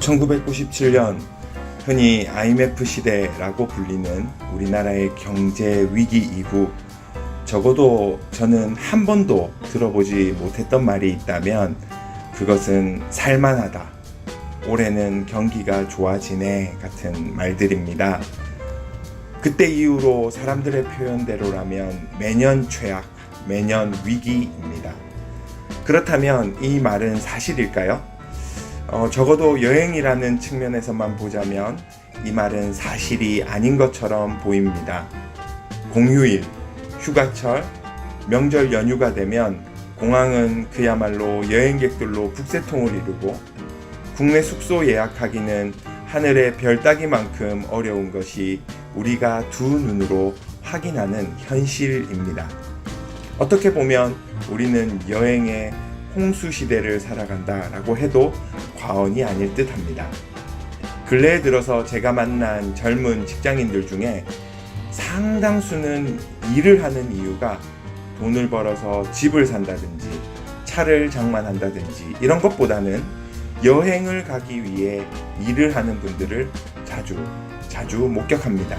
1997년 흔히 IMF 시대라고 불리는 우리나라의 경제 위기 이후 적어도 저는 한 번도 들어보지 못했던 말이 있다면 그것은 살만하다. 올해는 경기가 좋아지네 같은 말들입니다. 그때 이후로 사람들의 표현대로라면 매년 최악, 매년 위기입니다. 그렇다면 이 말은 사실일까요? 어, 적어도 여행이라는 측면에서만 보자면 이 말은 사실이 아닌 것처럼 보입니다. 공휴일, 휴가철, 명절 연휴가 되면 공항은 그야말로 여행객들로 북새통을 이루고 국내 숙소 예약하기는 하늘의 별 따기만큼 어려운 것이 우리가 두 눈으로 확인하는 현실입니다. 어떻게 보면 우리는 여행의 홍수 시대를 살아간다라고 해도 과언이 아닐 듯 합니다. 근래에 들어서 제가 만난 젊은 직장인들 중에 상당수는 일을 하는 이유가 돈을 벌어서 집을 산다든지 차를 장만한다든지 이런 것보다는 여행을 가기 위해 일을 하는 분들을 자주 자주 목격합니다.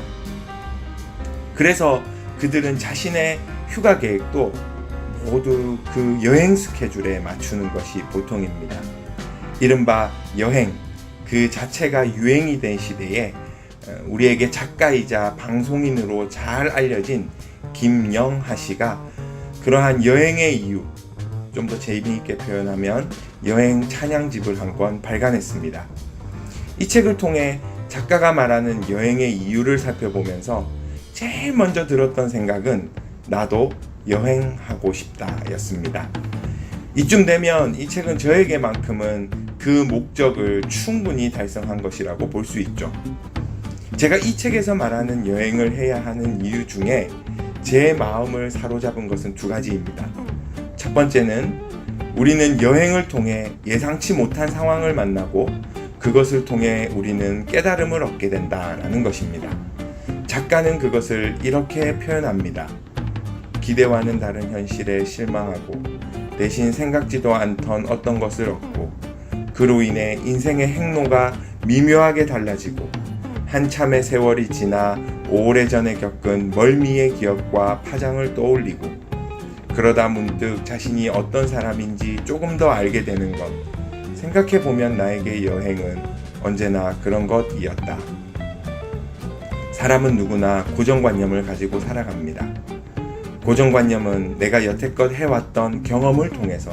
그래서 그들은 자신의 휴가 계획도 모두 그 여행 스케줄에 맞추는 것이 보통입니다. 이른바 여행 그 자체가 유행이 된 시대에 어, 우리에게 작가이자 방송인으로 잘 알려진 김영하 씨가 그러한 여행의 이유 좀 더 재미있게 표현하면 여행 찬양집을 한 권 발간했습니다. 이 책을 통해 작가가 말하는 여행의 이유를 살펴보면서 제일 먼저 들었던 생각은 나도 여행하고 싶다 였습니다. 이쯤 되면 이 책은 저에게만큼은 그 목적을 충분히 달성한 것이라고 볼 수 있죠. 제가 이 책에서 말하는 여행을 해야 하는 이유 중에 제 마음을 사로잡은 것은 두 가지입니다. 첫 번째는 우리는 여행을 통해 예상치 못한 상황을 만나고 그것을 통해 우리는 깨달음을 얻게 된다라는 것입니다. 작가는 그것을 이렇게 표현합니다. 기대와는 다른 현실에 실망하고 대신 생각지도 않던 어떤 것을 얻고 그로 인해 인생의 행로가 미묘하게 달라지고 한참의 세월이 지나 오래전에 겪은 멀미의 기억과 파장을 떠올리고 그러다 문득 자신이 어떤 사람인지 조금 더 알게 되는 것 생각해 보면 나에게 여행은 언제나 그런 것이었다. 사람은 누구나 고정관념을 가지고 살아갑니다. 고정관념은 내가 여태껏 해왔던 경험을 통해서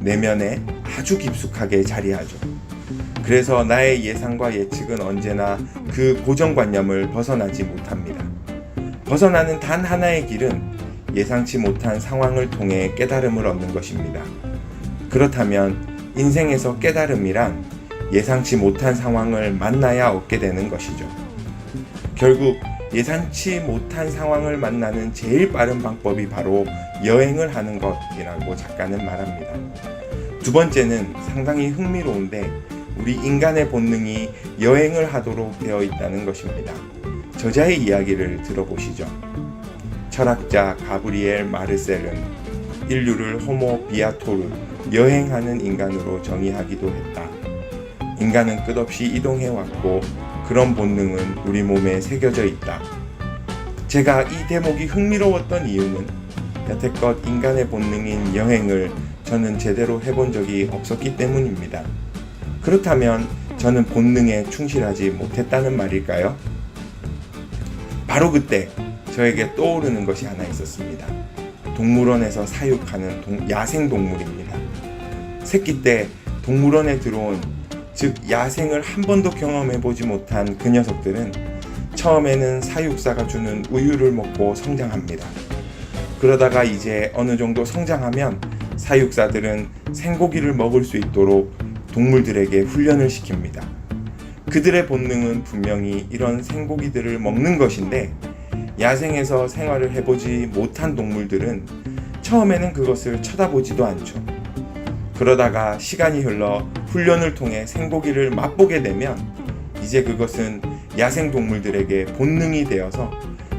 내면에 아주 깊숙하게 자리하죠. 그래서 나의 예상과 예측은 언제나 그 고정관념을 벗어나지 못합니다. 벗어나는 단 하나의 길은 예상치 못한 상황을 통해 깨달음을 얻는 것입니다. 그렇다면 인생에서 깨달음이란 예상치 못한 상황을 만나야 얻게 되는 것이죠. 결국 예상치 못한 상황을 만나는 제일 빠른 방법이 바로 여행을 하는 것이라고 작가는 말합니다. 두 번째는 상당히 흥미로운데 우리 인간의 본능이 여행을 하도록 되어 있다는 것입니다. 저자의 이야기를 들어보시죠. 철학자 가브리엘 마르셀은 인류를 호모 비아토르 여행하는 인간으로 정의하기도 했다. 인간은 끝없이 이동해 왔고 그런 본능은 우리 몸에 새겨져 있다. 제가 이 대목이 흥미로웠던 이유는 여태껏 인간의 본능인 여행을 저는 제대로 해본 적이 없었기 때문입니다. 그렇다면 저는 본능에 충실하지 못했다는 말일까요? 바로 그때 저에게 떠오르는 것이 하나 있었습니다. 동물원에서 사육하는 동, 야생 동물입니다. 새끼 때 동물원에 들어온 즉 야생을 한 번도 경험해 보지 못한 그 녀석들은 처음에는 사육사가 주는 우유를 먹고 성장합니다. 그러다가 이제 어느 정도 성장하면 사육사들은 생고기를 먹을 수 있도록 동물들에게 훈련을 시킵니다. 그들의 본능은 분명히 이런 생고기들을 먹는 것인데 야생에서 생활을 해보지 못한 동물들은 처음에는 그것을 쳐다보지도 않죠. 그러다가 시간이 흘러 훈련을 통해 생고기를 맛보게 되면 이제 그것은 야생 동물들에게 본능이 되어서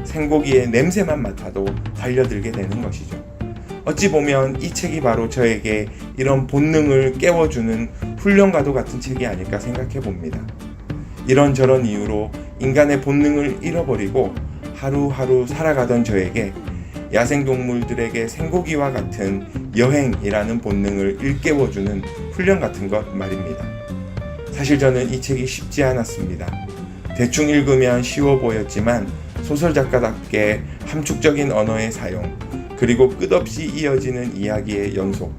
생고기의 냄새만 맡아도 달려들게 되는 것이죠. 어찌 보면 이 책이 바로 저에게 이런 본능을 깨워주는 훈련과도 같은 책이 아닐까 생각해 봅니다. 이런저런 이유로 인간의 본능을 잃어버리고 하루하루 살아가던 저에게 야생동물들에게 생고기와 같은 여행이라는 본능을 일깨워주는 훈련 같은 것 말입니다. 사실 저는 이 책이 쉽지 않았습니다. 대충 읽으면 쉬워 보였지만 소설 작가답게 함축적인 언어의 사용, 그리고 끝없이 이어지는 이야기의 연속,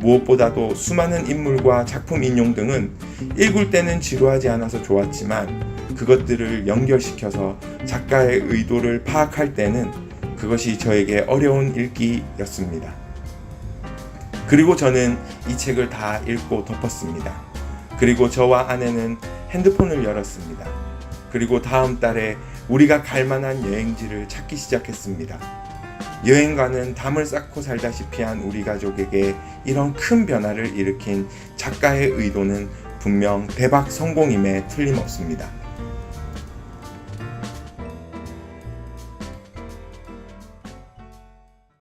무엇보다도 수많은 인물과 작품 인용 등은 읽을 때는 지루하지 않아서 좋았지만 그것들을 연결시켜서 작가의 의도를 파악할 때는 그것이 저에게 어려운 읽기였습니다. 그리고 저는 이 책을 다 읽고 덮었습니다. 그리고 저와 아내는 핸드폰을 열었습니다. 그리고 다음 달에 우리가 갈 만한 여행지를 찾기 시작했습니다. 여행가는 담을 쌓고 살다시피 한 우리 가족에게 이런 큰 변화를 일으킨 작가의 의도는 분명 대박 성공임에 틀림없습니다.